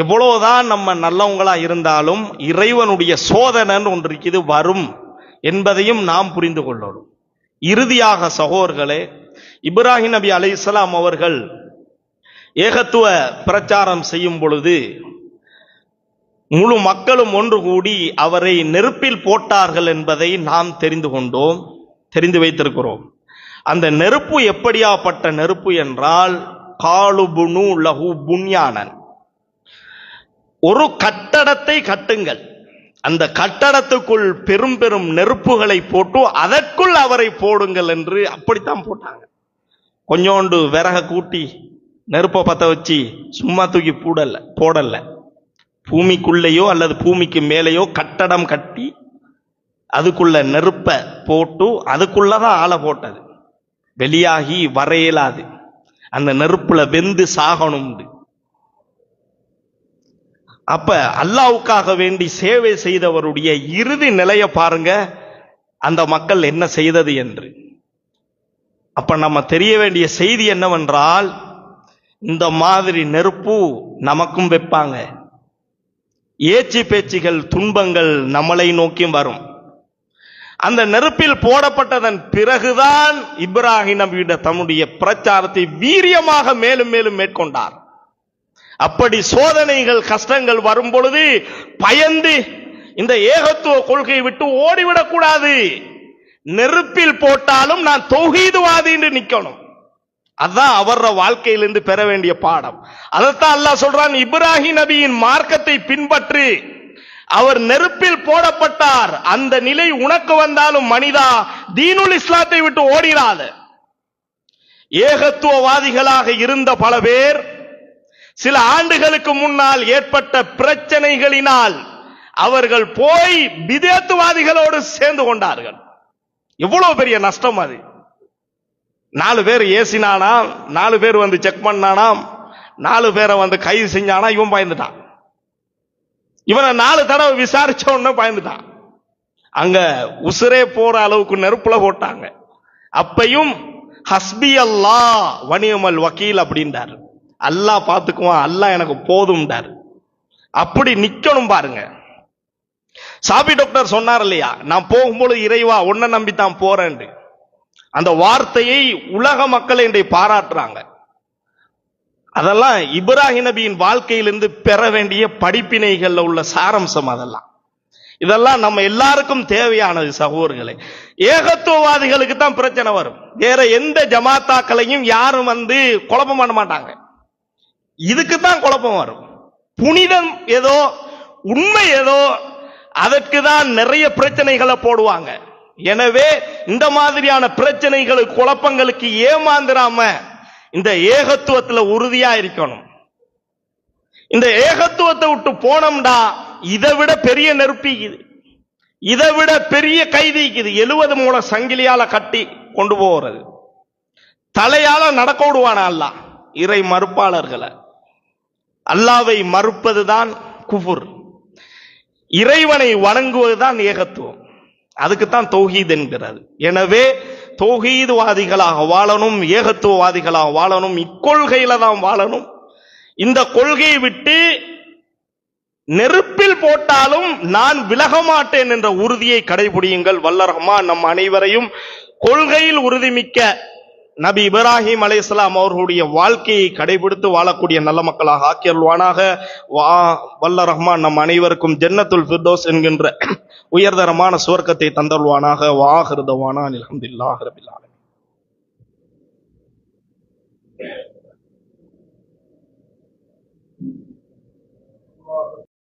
எவ்வளவுதான் நம்ம நல்லவங்களா இருந்தாலும் இறைவனுடைய சோதனைன்னு ஒன்று இருக்குது வரும் என்பதையும் நாம் புரிந்து கொள்ளணும். இறுதியாக சகோதர்களே இப்ராஹிம் நபி அலைஹிஸ்ஸலாம் அவர்கள் ஏகத்துவ பிரச்சாரம் செய்யும் பொழுது முழு மக்களும் ஒன்று கூடி அவரை நெருப்பில் போட்டார்கள் என்பதை நாம் தெரிந்து கொண்டோம் தெரிந்து வைத்திருக்கிறோம். அந்த நெருப்பு எப்படியாப்பட்ட நெருப்பு என்றால் காலுபுனு லகு புன்யானன். ஒரு கட்டடத்தை கட்டுங்கள். அந்த கட்டடத்துக்குள் பெரும் பெரும் நெருப்புகளை போட்டு அதற்குள் அவரை போடுங்கள் என்று அப்படித்தான் போட்டாங்க. கொஞ்சோண்டு விறக கூட்டி நெருப்பை பற்ற வச்சு சும்மா தூக்கி போடல போடல. பூமிக்குள்ளேயோ அல்லது பூமிக்கு மேலேயோ கட்டடம் கட்டி அதுக்குள்ள நெருப்பை போட்டு அதுக்குள்ளதான் ஆளை போட்டது. வெளியாகி வரையலாது. அந்த நெருப்புல வெந்து சாகணும்னு அப்ப அல்லாவுக்காக வேண்டி சேவை செய்தவருடைய இறுதி நிலையை பாருங்க. அந்த மக்கள் என்ன செய்தது என்று. அப்ப நம்ம தெரிய வேண்டிய செய்தி என்னவென்றால் இந்த மாதிரி நெருப்பு நமக்கும் வைப்பாங்க. ஏச்சி பேச்சுகள் துன்பங்கள் நம்மளை நோக்கியும் வரும். அந்த நெருப்பில் போடப்பட்டதன் பிறகுதான் இப்ராஹிம் நபியிட தம்முடைய பிரச்சாரத்தை வீரியமாக மேலும் மேலும் மேற்கொண்டார். அப்படி சோதனைகள் கஷ்டங்கள் வரும் பொழுது பயந்து இந்த ஏகத்துவ கொள்கையை விட்டு ஓடிவிடக் கூடாது. நெருப்பில் போட்டாலும் நான் தொகுதிவாதி என்று நிக்கணும். அதான் அவர வாழ்க்கையிலிருந்து பெற வேண்டிய பாடம். அதைத்தான் அல்லாஹ் சொல்றான் இப்ராஹிம் நபியின் மார்க்கத்தை பின்பற்றி. அவர் நெருப்பில் போடப்பட்டார். அந்த நிலை உனக்கு வந்தாலும் மனிதா தீனுல் இஸ்லாத்தை விட்டு ஓடிடாத ஏகத்துவவாதிகளாக இருந்த பல பேர் சில ஆண்டுகளுக்கு முன்னால் ஏற்பட்ட பிரச்சனைகளினால் அவர்கள் போய் விதேத்துவாதிகளோடு சேர்ந்து கொண்டார்கள். எவ்வளவு பெரிய நஷ்டம் அது. நாலு பேர் ஏசினானாம் நாலு பேர் வந்து செக் பண்ணானாம் நாலு பேரை வந்து கைது செஞ்சானா இவன் பயந்துட்டான். இவனை நாலு தடவை விசாரிச்ச உடனே பயந்துட்டான். அங்க உசுரே போற அளவுக்கு நெருப்புல போட்டாங்க. அப்பையும் ஹஸ்பி அல்லா வணியமல் வக்கீல் அப்படின்றார் அல்லாஹ் பார்த்துக்குவான் அல்லாஹ் எனக்கு போதும்டார் அப்படி நிக்கணும் பாருங்க. சாபி டாக்டர் சொன்னார் இல்லையா நான் போகும்போது இறைவா உன்னை நம்பி தான் போறேன் அந்த வார்த்தையை உலக மக்கள் இன்றைய பாராட்டுறாங்க. அதெல்லாம் இப்ராஹிம் நபியின் வாழ்க்கையிலிருந்து பெற வேண்டிய படிப்பினைகள்ல உள்ள சாரம்சம் அதெல்லாம். இதெல்லாம் நம்ம எல்லாருக்கும் தேவையானது சகோதரர்களே. ஏகத்துவவாதிகளுக்கு தான் பிரச்சனை வரும். வேற எந்த ஜமாத்தாக்களையும் யாரும் வந்து குழப்பம் பண்ண மாட்டாங்க. இதுக்கு தான் குழப்பம் வரும். புனிதம் ஏதோ உண்மை ஏதோ அதற்கு தான் நிறைய பிரச்சனைகளை போடுவாங்க. எனவே இந்த மாதிரியான பிரச்சனைகளுக்கு குழப்பங்களுக்கு ஏமாந்துராம இந்த ஏகத்துவத்துல உறுதியா இருக்கணும். இந்த ஏகத்துவத்தை விட்டு போனோம்டா இதை விட பெரிய நெருப்பிக்குது இதை விட பெரிய கைதிக்குது எழுவது மூல சங்கிலியால கட்டி கொண்டு போகிறது தலையால நடக்க விடுவானா அல்லாஹ் இறை மறுப்பாளர்களை. அல்லாவை மறுப்பதுதான் குஃபுர். இறைவனை வணங்குவதுதான் ஏகத்துவம். அதுக்குத்தான் தௌஹீத் என்கிறது எனவே தௌஹீத்வாதிகளாக வாழணும் ஏகத்துவவாதிகளாக வாழணும் இக்கொள்கையில தான் வாழணும். இந்த கொள்கையை விட்டு நெருப்பில் போட்டாலும் நான் விலக மாட்டேன் என்ற உறுதியை கடைபிடியுங்கள். வல்ல ரஹ்மான் நம் அனைவரையும் கொள்கையில் உறுதிமிக்க நபி இப்ராஹிம் அலைஹிஸ்ஸலாம் அவர்களுடைய வாழ்க்கையை கடைபிடித்து வாழக்கூடிய நல்ல மக்களாக ஆக்கியல்வானாக வா வல்ல ரஹ்மான் நம் அனைவருக்கும் ஜன்னத்துல் ஃபிர்தோஸ் என்கின்ற உயர்தரமான சுவர்க்கத்தை தந்தல்வானாக வாஹிருதவானா அல்ஹம்துலில்லாஹி ரபில்